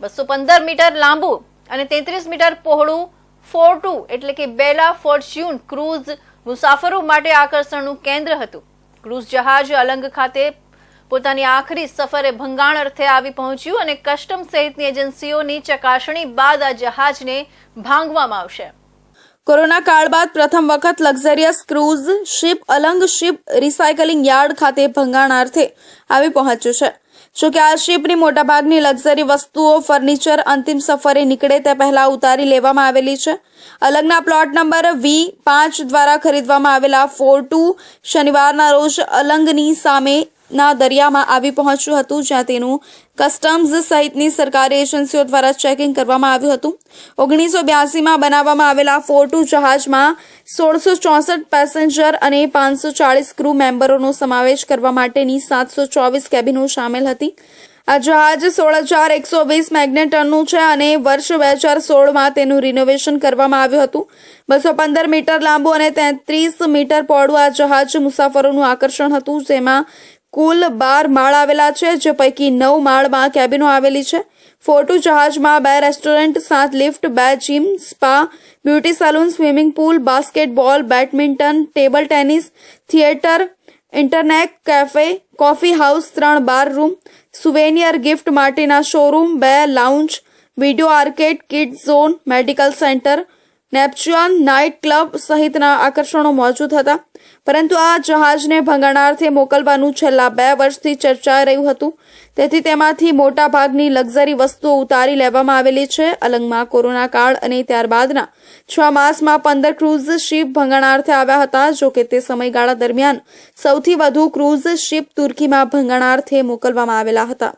બસો પંદર મીટર લાંબુ અને તેત્રીસ મીટર પહોળું ફોર્ટુ, એટલે કે બેલા ફોર્ચ્યુન ક્રૂઝ મુસાફરો માટે આકર્ષણનું કેન્દ્ર હતું. ક્રૂઝ જહાજ અલંગ ખાતે પોતાની આખરી સફરે ભંગાણ અર્થે આવી પહોંચ્યું અને કસ્ટમ સહિતની એજન્સીઓની ચકાસણી બાદ આ જહાજને ભાંગવામાં આવશે. કોરોના કાળ બાદ પ્રથમ વખત luxurious cruise ship Alang ship recycling yard ખાતે ભંગાણાર્થે આવી પહોંચ્યું છે. જોકે આ શિપની મોટાભાગની લક્ઝરી વસ્તુઓ ફર્નિચર અંતિમ સફરે નીકળે તે પહેલા ઉતારી લેવામાં આવેલી છે. અલગના પ્લોટ નંબર વી પાંચ દ્વારા ખરીદવામાં આવેલા ફોર ટુ શનિવારના રોજ અલંગની સામેના દરિયામાં આવી પહોંચ્યું હતું, જ્યાં તેનું કસ્ટમ્સ સહિતની સરકારી એજન્સીઓ દ્વારા ચેકિંગ કરવામાં આવ્યું હતું. ઓગણીસો બ્યાસીમાં બનાવવામાં આવેલા ફોર્ટુ જહાજમાં સોળસો ચોસઠ પેસેન્જર અને પાંચસો ચાળીસ ક્રૂ મેમ્બરોનો સમાવેશ કરવા માટેની સાતસો ચોવીસ કેબિનો સામેલ હતી. આ જહાજ સોળ હજાર એકસો વીસ મેગ્નેટનનું છે અને વર્ષ બે હજાર સોળમાં તેનું રિનોવેશન કરવામાં આવ્યું હતું. બસો પંદર મીટર લાંબુ અને તેત્રીસ મીટર પહોળું આ જહાજ મુસાફરોનું આકર્ષણ હતું, જેમાં કુલ બાર માળ આવેલા છે, જે પૈકી નવ માળમાં કેબિનો આવેલી છે. ફોટો જહાજમાં બે રેસ્ટોરન્ટ, સાત લિફ્ટ, બે gym, spa, beauty salon, swimming pool, basketball, badminton, table tennis, theatre, internet, cafe, coffee house, ત્રણ બાર રૂમ, સુવેનિયર ગિફ્ટ માટેના શોરૂમ, બે lounge, video arcade kid zone, medical centre Neptune night club સહિતના આકર્ષણો મોજૂદ હતા. પરંતુ આ જહાજને ભંગાણાર્થે મોકલવાનું છેલ્લા બે વર્ષથી ચર્ચાઈ રહ્યું હતું. તેથી તેમાંથી મોટાભાગની લક્ઝરી વસ્તુઓ ઉતારી લેવામાં આવેલી છે. અલંગમાં કોરોના કાળ અને ત્યારબાદના છ માસમાં પંદર ક્રૂઝ શિપ ભંગાણાર્થે આવ્યા હતા જોકે તે સમયગાળા દરમિયાન સૌથી વધુ ક્રૂઝ શિપ તુર્કીમાં ભંગાણાર્થે મોકલવામાં આવેલા હતા.